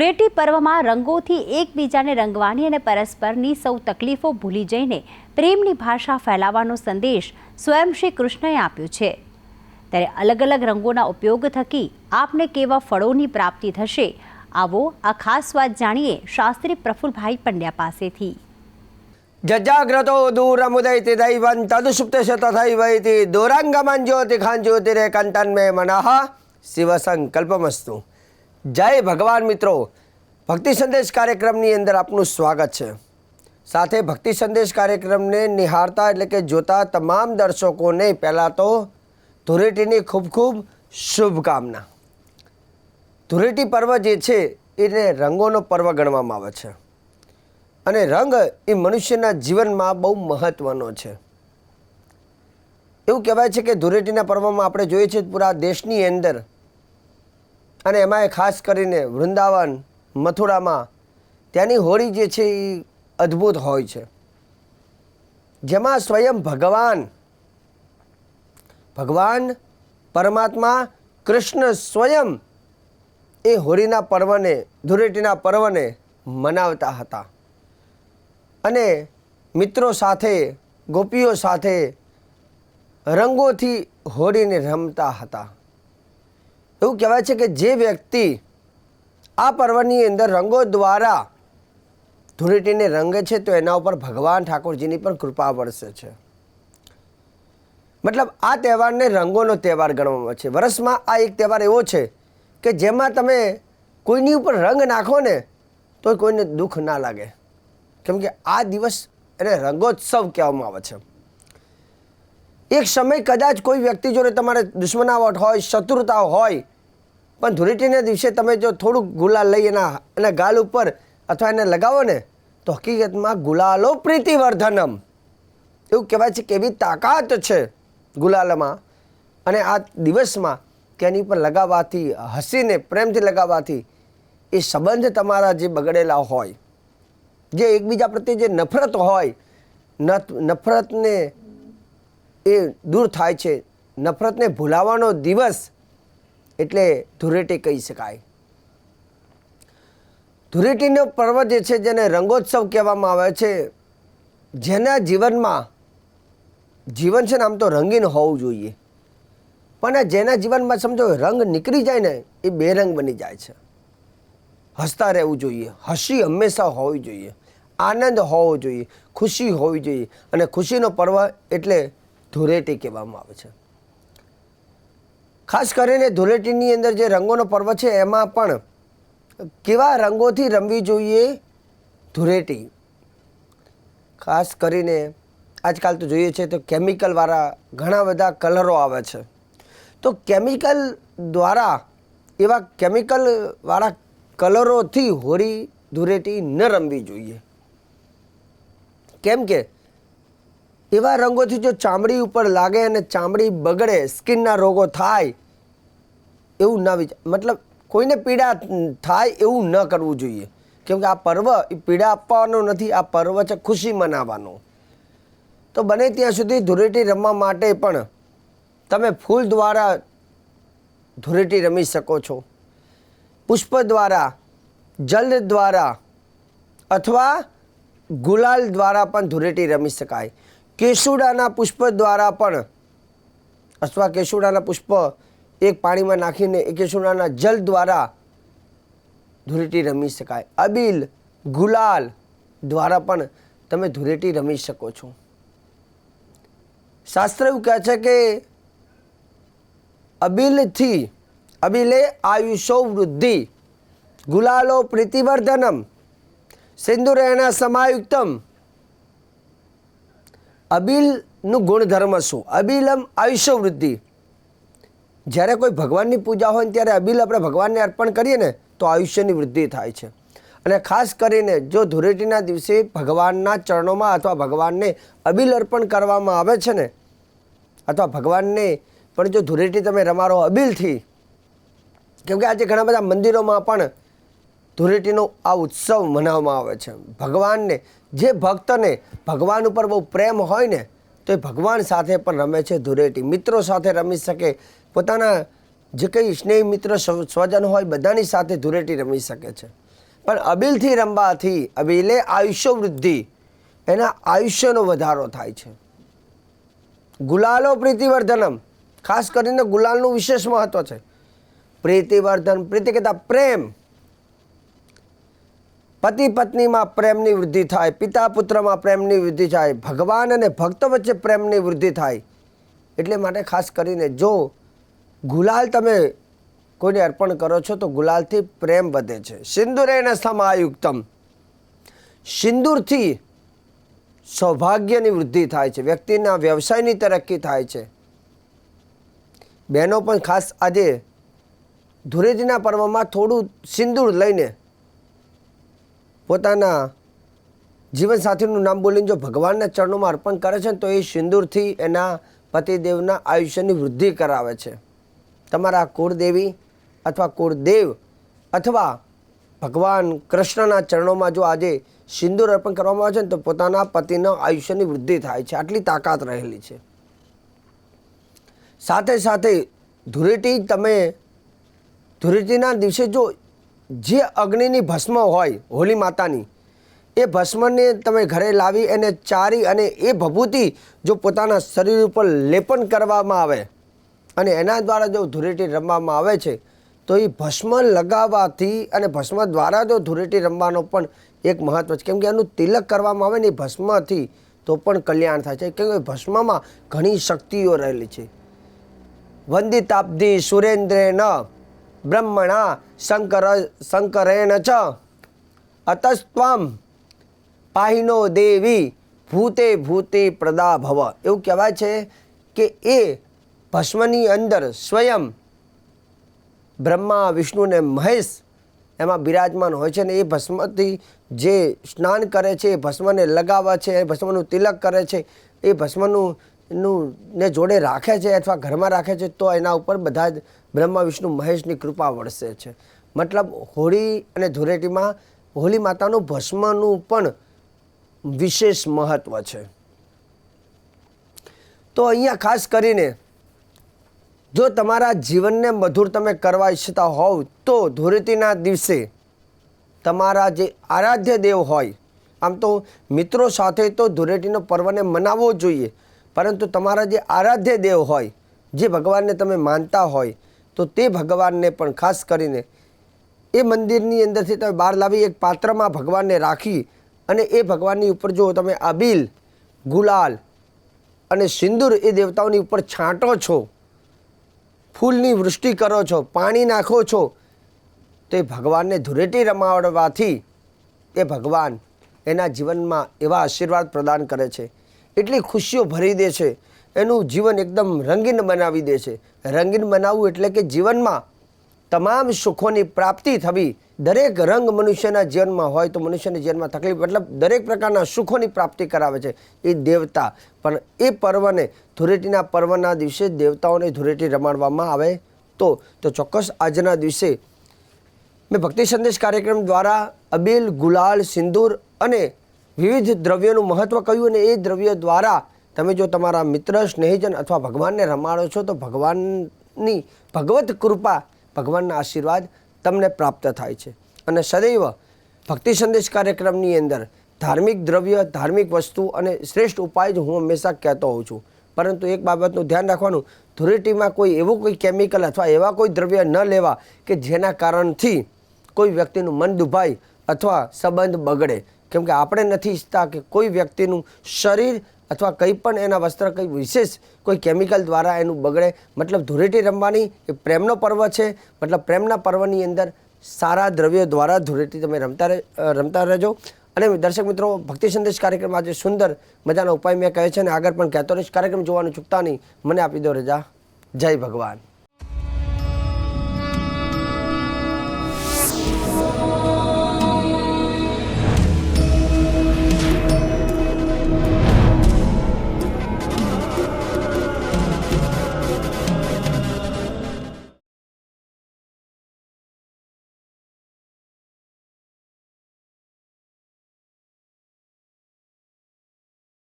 ધૂળેટી પર્વમાં રંગોથી એકબીજાને રંગવાની અને પરસ્પરની સૌ તકલીફો ભૂલી જઈને પ્રેમની ભાષા ફેલાવવાનો સંદેશ સ્વયં શ્રી કૃષ્ણએ આપ્યો છે. ત્યારે અલગ અલગ રંગોના ઉપયોગ થકી આપને કેવા ફળોની પ્રાપ્તિ થશે, આવો આ ખાસ વાત જાણીએ શાસ્ત્રી પ્રફુલભાઈ પંડ્યા પાસેથી. જજાગ્રતો દૂરમુદૈતિ દૈવં તદુષુપ્ત શતથૈવૈતિ દુરંગમં જ્યોતિખાન જ્યોતિરે કંતન મે મનઃ શિવ સંકલ્પમસ્તુ જય ભગવાન મિત્રો. ભક્તિ સંદેશ કાર્યક્રમની અંદર આપનું સ્વાગત છે. સાથે ભક્તિ સંદેશ કાર્યક્રમને નિહાળતા એટલે કે જોતા તમામ દર્શકોને પહેલાં તો ધૂળેટીની ખૂબ ખૂબ શુભકામના. ધૂળેટી પર્વ જે છે, એને રંગોનો પર્વ ગણવામાં આવે છે. અને રંગ એ મનુષ્યના જીવનમાં બહુ મહત્ત્વનો છે. એવું કહેવાય છે કે ધૂળેટીના પર્વમાં આપણે જોઈએ છીએ પૂરા દેશની અંદર અને એમાં ખાસ કરીને વૃંદાવન, મથુરામાં ત્યાંની હોળી જે છે એ અદ્ભુત હોય છે. જેમાં સ્વયં ભગવાન ભગવાન, પરમાત્મા, કૃષ્ણ સ્વયં એ હોળીના પર્વને, ધૂળેટીના પર્વને મનાવતા હતા. અને મિત્રો સાથે, ગોપીઓ સાથે રંગોથી હોળીને રમતા હતા. એવું કહેવાય છે કે જે વ્યક્તિ આ પર્વની અંદર રંગો દ્વારા ધૂળેટીને રંગે છે, તો એના ઉપર ભગવાન ઠાકોરજીની પણ કૃપા વરસે છે. મતલબ આ તહેવારને રંગોનો તહેવાર ગણવામાં છે. વર્ષમાં આ એક તહેવાર એવો છે કે જેમાં તમે કોઈની ઉપર રંગ નાખો ને તો કોઈને દુઃખ ના લાગે. કેમ કે આ દિવસ એને રંગોત્સવ કહેવામાં આવે છે. એક સમય કદાચ કોઈ વ્યક્તિ જોડે તમારે દુશ્મનાવટ હોય, શત્રુતા હોય, પણ ધૂળેટીના દિવસે તમે જો થોડુંક ગુલાલ લઈ એના એના ગાલ ઉપર અથવા એને લગાવો ને, તો હકીકતમાં ગુલાલો પ્રીતિવર્ધનમ. એવું કહેવાય છે કે એવી તાકાત છે ગુલાલમાં. અને આ દિવસમાં એની પર લગાવવાથી, હસીને, પ્રેમથી લગાવવાથી એ સંબંધ તમારા જે બગડેલા હોય, જે એકબીજા પ્રત્યે જે નફરત હોય નફરતને એ દૂર થાય છે. નફરતને ભૂલાવાનો દિવસ એટલે ધૂળેટી કહી શકાય. ધૂળેટીનો પર્વ જે છે જેને રંગોત્સવ કહેવામાં આવે છે, જેના જીવનમાં જીવન છે ને આમ તો રંગીન હોવું જોઈએ. પણ જેના જીવનમાં સમજો રંગ નીકળી જાય ને, એ બેરંગ બની જાય છે. હસતા રહેવું જોઈએ. હસી હંમેશા હોવી જોઈએ. આનંદ હોવો જોઈએ. ખુશી હોવી જોઈએ. અને ખુશીનો પર્વ એટલે ધૂળેટી કહેવામાં આવે છે. ખાસ કરીને ધૂળેટીની અંદર જે રંગોનો પર્વ છે, એમાં પણ કેવા રંગોથી રમવી જોઈએ ધૂળેટી? ખાસ કરીને આજકાલ તો જોઈએ છે તો કેમિકલવાળા ઘણા બધા કલરો આવે છે. તો કેમિકલ દ્વારા એવા કેમિકલવાળા કલરોથી હોળી ધૂળેટી ન રમવી જોઈએ. કેમ કે એવા રંગોથી જો ચામડી ઉપર લાગે અને ચામડી બગડે, સ્કિનના રોગો થાય, એવું ના વિચાર, મતલબ કોઈને પીડા થાય એવું ન કરવું જોઈએ. કેમકે આ પર્વ એ પીડા આપવાનો નથી, આ પર્વ છે ખુશી મનાવવાનો. તો બને ત્યાં સુધી ધૂળેટી રમવા માટે પણ તમે ફૂલ દ્વારા ધૂળેટી રમી શકો છો. પુષ્પ દ્વારા, જલ દ્વારા અથવા ગુલાલ દ્વારા પણ ધૂળેટી રમી શકાય. કેસુડાના પુષ્પ દ્વારા પણ, અથવા કેસુડાના પુષ્પ એક પાણીમાં નાખીને એ કેસુડાના જલ દ્વારા ધૂળેટી રમી શકાય. અબીલ ગુલાલ દ્વારા પણ તમે ધૂળેટી રમી શકો છો. શાસ્ત્ર એવું કહે છે કે અબીલથી, અબીલે આયુષો વૃદ્ધિ, ગુલાલો પ્રીતિવર્ધનમ સિંદુરેણા સમાયુક્તમ અબીલનું ગુણધર્મ શું? અબીલમ આયુષ્ય વૃદ્ધિ જ્યારે કોઈ ભગવાનની પૂજા હોય ત્યારે અબીલ આપણે ભગવાનને અર્પણ કરીએ ને, તો આયુષ્યની વૃદ્ધિ થાય છે. અને ખાસ કરીને જો ધૂળેટીના દિવસે ભગવાનના ચરણોમાં અથવા ભગવાનને અબીલ અર્પણ કરવામાં આવે છે ને, અથવા ભગવાનને, પણ જો ધૂળેટી તમે રમારો અબીલથી, કેમ કે આજે ઘણા બધા મંદિરોમાં પણ ધૂળેટીનો આ ઉત્સવ મનાવવામાં આવે છે. ભગવાનને, જે ભક્તને ભગવાન ઉપર બહુ પ્રેમ હોય ને, તો એ ભગવાન સાથે પણ રમે છે ધૂળેટી. મિત્રો સાથે રમી શકે, પોતાના જે કંઈ સ્નેહ મિત્ર સ્વજન હોય, બધાની સાથે ધૂળેટી રમી શકે છે. પણ અબીલથી રમવાથી, અબીલે આયુષ્ય વૃદ્ધિ, એના આયુષ્યનો વધારો થાય છે. ગુલાલો પ્રીતિવર્ધનમ, ખાસ કરીને ગુલાલનું વિશેષ મહત્વ છે. પ્રીતિવર્ધન, પ્રીતિ કહેતા પ્રેમ પતિ પત્નીમાં પ્રેમની વૃદ્ધિ થાય, પિતા પુત્રમાં પ્રેમની વૃદ્ધિ થાય, ભગવાન અને ભક્ત વચ્ચે પ્રેમની વૃદ્ધિ થાય. એટલે માટે ખાસ કરીને જો ગુલાલ તમે કોઈને અર્પણ કરો છો તો ગુલાલથી પ્રેમ વધે છે. સિંદુરેણ સમાયુક્તમ. સિંદૂરથી સૌભાગ્યની વૃદ્ધિ થાય છે. વ્યક્તિના વ્યવસાયની તરક્કી થાય છે. બહેનો પણ ખાસ આજે ધૂળેટીના પર્વમાં થોડું સિંદૂર લઈને પોતાના જીવનસાથીનું નામ બોલીને જો ભગવાનના ચરણોમાં અર્પણ કરે છે તો એ સિંદૂરથી એના પતિદેવના આયુષ્યની વૃદ્ધિ કરાવે છે. તમારા કુળદેવી અથવા કુળદેવ અથવા ભગવાન કૃષ્ણના ચરણોમાં જો આજે સિંદૂર અર્પણ કરવામાં આવે છે ને, તો પોતાના પતિના આયુષ્યની વૃદ્ધિ થાય છે. આટલી તાકાત રહેલી છે. સાથે સાથે ધૂળેટી તમે ધૂળેટીના દિવસે જો જે અગ્નિની ભસ્મ હોય, હોલી માતાની, એ ભસ્મને તમે ઘરે લાવી એને ચારી અને એ ભભૂતિ જો પોતાના શરીર ઉપર લેપન કરવામાં આવે અને એના દ્વારા જો ધૂળેટી રમવામાં આવે છે, તો એ ભસ્મ લગાવવાથી અને ભસ્મ દ્વારા જો ધૂળેટી રમવાનો પણ એક મહત્વ છે. કેમ કે એનું તિલક કરવામાં આવે ને એ ભસ્મથી તો પણ કલ્યાણ થાય છે. કેમ કે ભસ્મમાં ઘણી શક્તિઓ રહેલી છે. વંદિતાબ્ધિ સુરેન્દ્રેણ બ્રહ્મણા શંકર શંકરેણ ચ. અતસ્ત્વમ પાહિનો દેવી ભૂતે ભૂતે પ્રદા ભવ એવું કહેવાય છે કે એ ભસ્મની અંદર સ્વયં બ્રહ્મા, વિષ્ણુ ને મહેશ એમાં બિરાજમાન હોય છે ને એ ભસ્મથી જે સ્નાન કરે છે, એ ભસ્મને લગાવે છે, એ ભસ્મનું તિલક કરે છે, એ ભસ્મનું નું ને જોડે રાખે છે અથવા ઘરમાં રાખે છે તો એના ઉપર બધા જ બ્રહ્મા, વિષ્ણુ, મહેશની કૃપા વરસે છે. મતલબ હોળી અને ધૂળેટીમાં હોલી માતાનું ભસ્મનું પણ વિશેષ મહત્વ છે. તો અહીંયા ખાસ કરીને જો તમારા જીવનને મધુર તમે કરવા ઈચ્છતા હોવ તો ધૂળેટીના દિવસે તમારા જે આરાધ્ય દેવ હોય, આમ તો મિત્રો સાથે તો ધૂળેટીનો પર્વને મનાવવો જોઈએ, પરંતુ તમારા જે આરાધ્ય દેવ હોય, જે ભગવાનને તમે માનતા હોય તો તે ભગવાનને પણ ખાસ કરીને એ મંદિરની અંદરથી તમે બહાર લાવી એક પાત્રમાં ભગવાનને રાખી અને એ ભગવાનની ઉપર જો તમે અબીલ ગુલાલ અને સિંદૂર એ દેવતાઓની ઉપર છાંટો છો, ફૂલની વૃષ્ટિ કરો છો, પાણી નાખો છો, તો એ ભગવાનને ધૂળેટી રમાડવાથી એ ભગવાન એના જીવનમાં એવા આશીર્વાદ પ્રદાન કરે છે. એટલી ખુશીઓ ભરી દે છે એનું જીવન એકદમ રંગીન બનાવી દે છે. રંગીન બનાવવું એટલે કે જીવનમાં તમામ સુખોની પ્રાપ્તિ થવી. દરેક રંગ મનુષ્યના જીવનમાં હોય તો મનુષ્યના જીવનમાં તકલીફ, મતલબ દરેક પ્રકારના સુખોની પ્રાપ્તિ કરાવે છે. એ દેવતા. પણ એ પર્વને ધૂળેટીના પર્વના દિવસે દેવતાઓને ધૂળેટી રમાડવામાં આવે તો તો ચોક્કસ આજના દિવસે મેં ભક્તિ સંદેશ કાર્યક્રમ દ્વારા અબીલ ગુલાલ સિંદૂર અને વિવિધ દ્રવ્યોનું મહત્ત્વ કહ્યું અને એ દ્રવ્ય દ્વારા તમે જો તમારા મિત્ર, સ્નેહીજન અથવા ભગવાનને રમાડો છો, તો ભગવાનની ભગવત કૃપા, ભગવાનના આશીર્વાદ તમને પ્રાપ્ત થાય છે. અને સદૈવ ભક્તિ સંદેશ કાર્યક્રમની અંદર ધાર્મિક દ્રવ્ય, ધાર્મિક વસ્તુ અને શ્રેષ્ઠ ઉપાય જ હું હંમેશા કહેતો હોઉં છું. પરંતુ એક બાબતનું ધ્યાન રાખવાનું, ધૂળેટીમાં કોઈ એવું કોઈ કેમિકલ અથવા એવા કોઈ દ્રવ્ય ન લેવા કે જેના કારણથી કોઈ વ્યક્તિનું મન દુભાય અથવા સંબંધ બગડે. કેમ કે આપણે નથી ઈચ્છતા કે કોઈ વ્યક્તિનું શરીર અથવા કંઈ પણ એના વસ્ત્ર, કંઈ વિશેષ કોઈ કેમિકલ દ્વારા એનું બગડે, મતલબ ધૂળેટી રમવાની એ પ્રેમનો પર્વ છે. મતલબ પ્રેમના પર્વની અંદર સારા દ્રવ્યો દ્વારા ધૂળેટી તમે રમતા રમતા રહેજો. અને દર્શક મિત્રો, ભક્તિ સંદેશ કાર્યક્રમ આજે સુંદર મજાનો ઉપાય મેં કહે છે અને આગળ પણ કહેતો રહીશ. કાર્યક્રમ જોવાનું ચૂકતા નહીં. મને આપી દો રજા. જય ભગવાન.